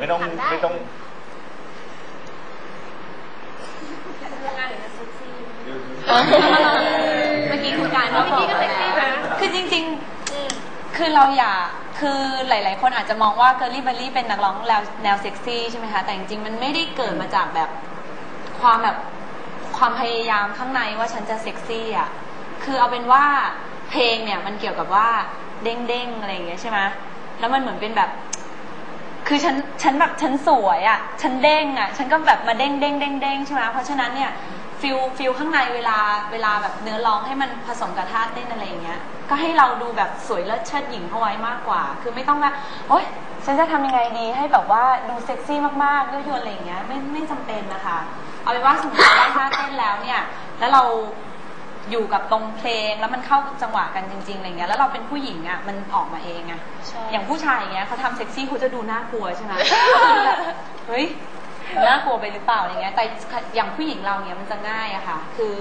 ไม่ต้องไม่ต้องเมื่อกี้คุณการก็บอกแล้วคือจริงๆ คือเราอยากคือหลาย ๆ คนอาจจะมองว่าเกอร์ลี่เบอรี่เป็นนักร้องแนวแนวเซ็กซี่ใช่ไหมคะ แต่จริงๆ มันไม่ได้เกิดมาจากแบบความแบบความพยายามข้างในว่าฉันจะเซ็กซี่อะ คือเอาเป็นว่าเพลงเนี่ยมันเกี่ยวกับว่าเด้งๆ อะไรอย่างเงี้ยใช่ไหมแล้วมันเหมือนเป็นแบบ คือฉันฉันแบบฉันสวยอะ ฉันเด้งอะ ฉันก็แบบมาเด้งเด้งเด้งเด้งใช่ไหมเพราะฉะนั้นเนี่ยฟิลฟิลข้างในเวลาเวลาแบบเนื้อร้องให้มันผสมกับท่าเต้นอะไรอย่างเงี้ย ก็ให้เราดูแบบสวยเลิศเชิดหญิงเข้าไว้มากกว่า คือไม่ต้องว่าโอ๊ยฉันจะทำยังไงดีให้แบบว่าดูเซ็กซี่มากๆด้วยยวนอะไรอย่างเงี้ยไม่ไม่จำเป็นนะคะ เอาเป็นว่าสมมติว่าท่าเต้นแล้วเนี่ย แล้วเรา อยู่กับตรงเพลงแล้วมันเข้าจังหวะกันจริงๆอะไรเงี้ยแล้วเราเป็นผู้หญิงอะมันออกมาเองอะอย่างผู้ชายอย่างเงี้ยเขาทำเซ็กซี่เขาจะดูน่ากลัวใช่ไหม แบบเฮ้ยน่ากลัวไปหรือเปล่าอะไรเงี้ยแต่อย่างผู้หญิงเราเนี้ยมันจะง่ายอะค่ะ คือ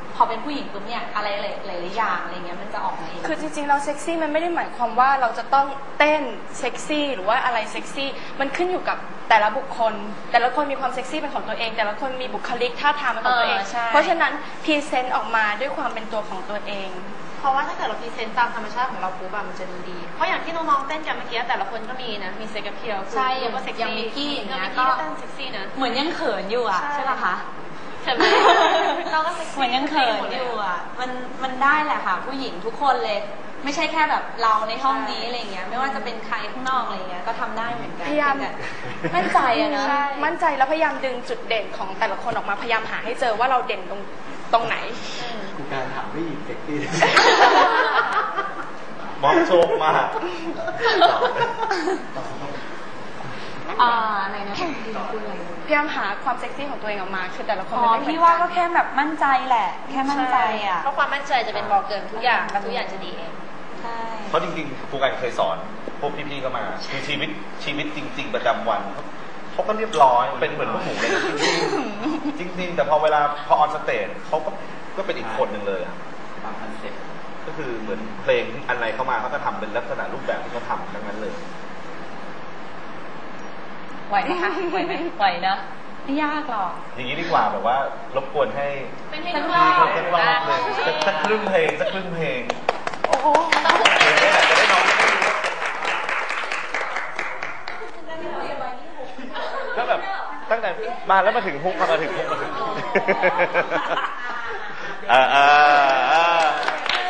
พ อเป็นผู้หญิงปุ๊บเนี่ยอะไรหลายๆอย่างอะไรเงี้ยมันจะออกมาเอง คือจริงๆเราเซ็กซี่มันไม่ได้หมายความว่าเราจะต้องเต้นเซ็กซี่หรือว่าอะไรเซ็กซี่ มันขึ้นอยู่กับแต่ละบุคคล แต่ละคนมีความเซ็กซี่เป็นของตัวเอง แต่ละคนมีบุคลิกท่าทางเป็นของตัวเอง เออใช่ เพราะฉะนั้นพรีเซนต์ออกมาด้วยความเป็นตัวของตัวเอง เพราะว่าถ้าเกิดเราพรีเซนต์ตามธรรมชาติของเราปุ๊บอะมันจะดูดี เพราะอย่างที่น้องๆเต้นกันเมื่อกี้แต่ละคนก็มีนะ มีเซ็กซ์เพียวใช่คือว่าเซ็กอย่างซี่มิกกี้อย่างเงี้ยมิกกี้ก็ ก็เต้นเซ็กซี่นะ เหมือนยังเขินอยู่อะใช่ ใช่ปะคะ ใช่ไหม เราก็เซ็กซี่เหมือนยังเขินอยู่อะ มันมันได้แหละค่ะ ผู้หญิงทุกคนเลย ไม่ใช่แค่แบบเราในห้องนี้อะไรเงี้ย ไม่ว่าจะเป็นใครข้างนอกอะไรเงี้ย ก็ทำได้เหมือนกันพยายามแต่มั่นใจอะเนอะ ใช่ มั่นใจแล้วพยายามดึงจุดเด่นของแต่ละคนออกมาพยายามหาให้เจอว่าเราเด่นตรงตรงไหนกูการถามผู้หญิงเซ็กซี่ มอบโชคมาก อ่าอะไรนะพูดอะไรพยายามหาความเซ็กซี่ของตัวเองออกมา คือแต่ละคนอ๋อมันไม่เหมือนพี่ว่าก็นแค่แบบมั่นใจแหละ แค่มั่นใจอะเพราะความมั่นใจจะเป็นบอกเกินทุกอย่างแล้วทุกอย่างจะดีเอง ใช่ เพราะจริงๆครูการเคยสอนพวกพี่ๆก็มาคือชีวิตชีวิตจริง ๆ ประจำวันเขาเขาก็เรียบร้อยเป็นเหมือนพวกหนูเลยนะจริงๆ แต่พอเวลาพอออนสเตจเขาก็ก็เป็นอีกคนหนึ่งเลยอะตามคอนเซ็ปต์ก็คือเหมือนเพลงอันไหนเข้ามาเขาก็ทำเป็นลักษณะรูปแบบที่เขาทำทั้งนั้นเลย ไหวไหมคะไหวไหมไหวเนอะไม่ยากหรอก อย่างนี้ดีกว่าแบบว่ารบกวนให้เป็นให้สักดูรอบพี่เขาสักรอบหนึ่งสักสักครึ่งเพลงสักครึ่งเพลงโอ้โหเพลงนี้แหละจะได้น้องจะได้รู้ก็แบบตั้งแต่มาแล้วมาถึงฮุกมาถึงฮุกมาถึงฮุกเออเออเออ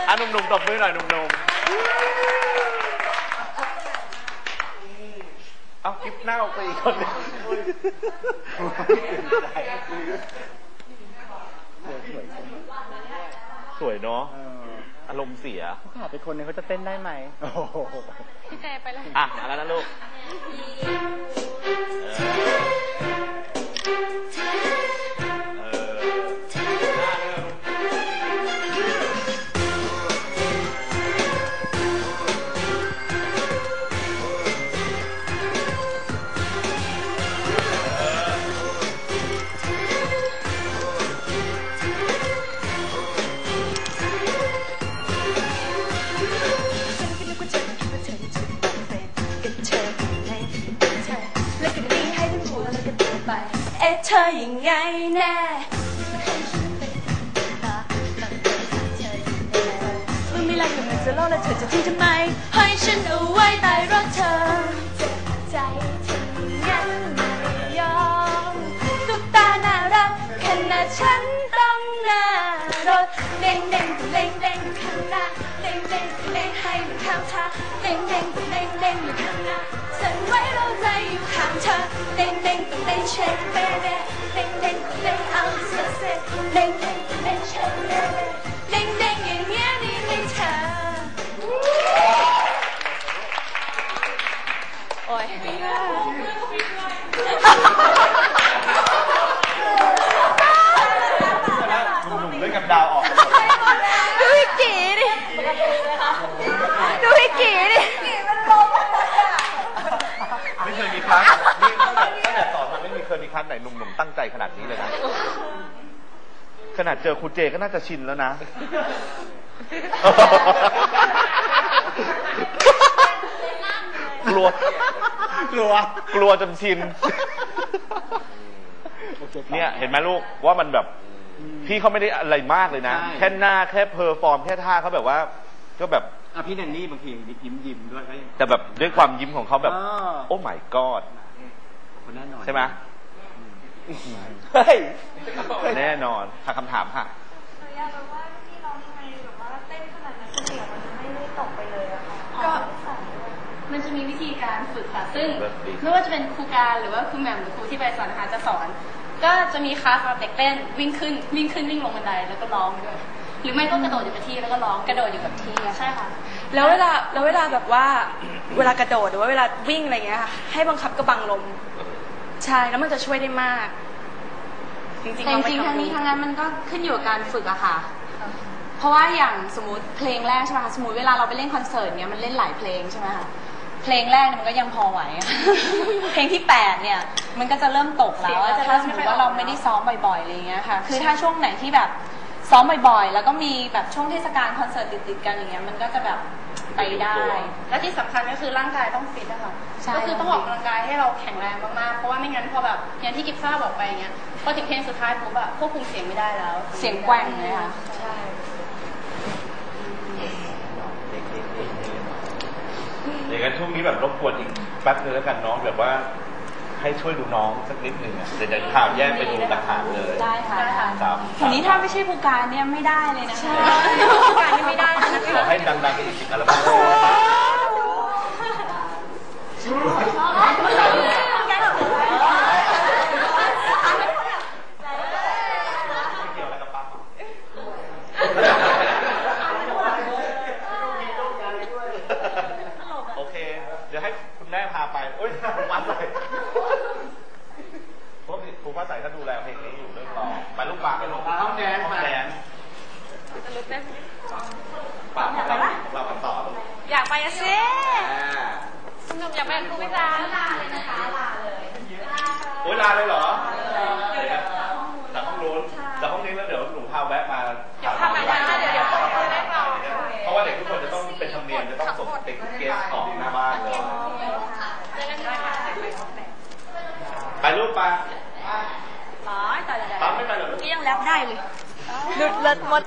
อะหนุ่มๆตบมือหน่อยหนุ่มๆ เอ้ากิ๊บเน่าไปอีกคนหนึงสวยเนาะเอออารมณ์เสียเขาขาดไปคนนึงเขาจะเต้นได้ไหมโอ้โหพี่เจไปเลยอะมาแล้วนะลูก ยังไงแน่เมื่อไม่รักกับมันจะโลกแล้วเธอจะทิ้งทำไม ให้ฉันเอาไว้ใต้รถเธอเจ็บใจที่งั้นไม่ยอมตุ๊กตาน่ารักขนาดฉันต้องหน้ารถเด้งเด้งเด้งเด้งข้างหน้าเด้งเด้งเด้งให้มันข้างทางเด้งเด้งเด้งเด้งอยู่ข้างหน้าสั่นไว้เราใจอยู่ข้างเธอเด้งเด้งเด้งเช็ค อ้ยหนุ่มๆเล่นกับดาวออกดูพี่กีดิดูพี่กีดิไม่เคยมีครั้งนี่ตั้งแต่ตั้งแต่สอนมาไม่มีเคยมีครั้งไหนหนุ่มๆตั้งใจขนาดนี้เลยนะ ขนาดเจอครูเจก็น่าจะชินแล้วนะเกลัว กลัว กลัวจนชิน โอคครับ เนี่ยเห็นไหมลูกว่ามันแบบพี่เขาไม่ได้อะไรมากเลยนะ ใช่ แค่หน้าแค่เพอร์ฟอร์มแค่ท่าเขาแบบว่า ก็แบบอะพี่แนนนี่บางทียิ้มยิ้มๆด้วยก็ยัง แต่แบบด้วยความยิ้มของเขาแบบ อ่า โอ้ my god คนแน่นอนใช่ไหมเฮ้ยแน่นอนค่ะคำถามค่ะอยากรู้ว่าพี่ร้องทำไมแบบว่าเต้นขนาดนั้นเสียงมันไม่ได้ตกไปเลยอะค่ะก็ใส่ด้วย มันจะมีวิธีการฝึกค่ะ ซึ่งเลิศดีไม่ว่าจะเป็นครูการหรือว่าครูแหม่มหรือครูที่ไปสอนนะคะจะสอน ก็จะมีคลาสสำหรับเด็กเต้นวิ่งขึ้นวิ่งขึ้นวิ่งลงบันไดแล้วก็ร้องไปด้วย หรือไม่ก็กระโดดอยู่กับที่แล้วก็ร้องกระโดดอยู่กับที่อะใช่ค่ะ แล้วเวลาแล้วเวลาแบบว่าเวลากระโดดหรือว่าเวลาวิ่งอะไรเงี้ยค่ะให้บังคับกระบังลม ใช่แล้วมันจะช่วยได้มาก จริงๆแต่ลจอไปริงๆทำทั้งนี้ดูทั้งนั้นมันก็ขึ้นอยู่กับการฝึกอะค่ะเพราะว่าอย่างสมมติเพลงแรกใช่ไหมคะสมมติเวลาเราไปเล่นคอนเสิร์ตเนี้ยมันเล่นหลายเพลงใช่ไหมคะ เพลงแรกเนี่ยมันก็ยังพอไหวอะ เพลงที่แปดเนี่ยมันก็จะเริ่มตกแล้วอะเสียงก็จะถ้าสมมติว่าเราไม่ได้ซ้อมบ่อยๆอะไรอย่างเงี้ยค่ะ คือถ้าช่วงไหนที่แบบซ้อมบ่อยๆ แล้วก็มีแบบช่วงเทศกาลคอนเสิร์ตติดๆกันอย่างเงี้ยมันก็จะแบบไปได้ และที่สำคัญก็คือร่างกายต้องฟิตอะค่ะใช่ ก็คือต้องออกกำลังกายให้เราแข็งแรงมากๆ เพราะว่าไม่งั้นพอแบบอย่างที่กิฟซ่าบอกไปอย่างเงี้ยพอถึงเพลงสุดท้ายปุ๊บอะควบคุมเสียงไม่ได้แล้ว เสียงแกว่งเลยค่ะ ใช่ อย่างนั้นช่วงนี้แบบรบกวนอีกแป๊บนึงแล้วกันน้องแบบว่าให้ช่วยดูน้องสักนิดหนึ่งอะเดี๋ยวจะพาแยกไปดูต่างหากเลยได้ค่ะครับทีนี้ถ้าไม่ใช่ผู้การเนี่ยไม่ได้เลยนะคะผู้การนี่ไม่ได้เลยนะคะขอให้ดังๆอีกสิบอัลบั้มไม่เกี่ยวอะไรกับปั๊บโอเค เดี๋ยวให้ คุณแม่พาไปโอ๊ยคุณวัดเลยเพราะครูฟ้าใสถ้าดูแลเพลงนี้อยู่เรื่องร้องไปลูกปลาไปลงห้องแดนซ์ห้องแดนซ์ปากของเราของเรากันต่อลูกอยากไปอะซิหนุ่มอยากเป็นครูวิชาลาเลยนะคะลาเลยโอ้ยลาเลยเหรอ ไปรูปไปร้อยต่อเลยปั๊มไม่ไปเหรอลูกยังแล้วได้เลยหลุดเลิศหมด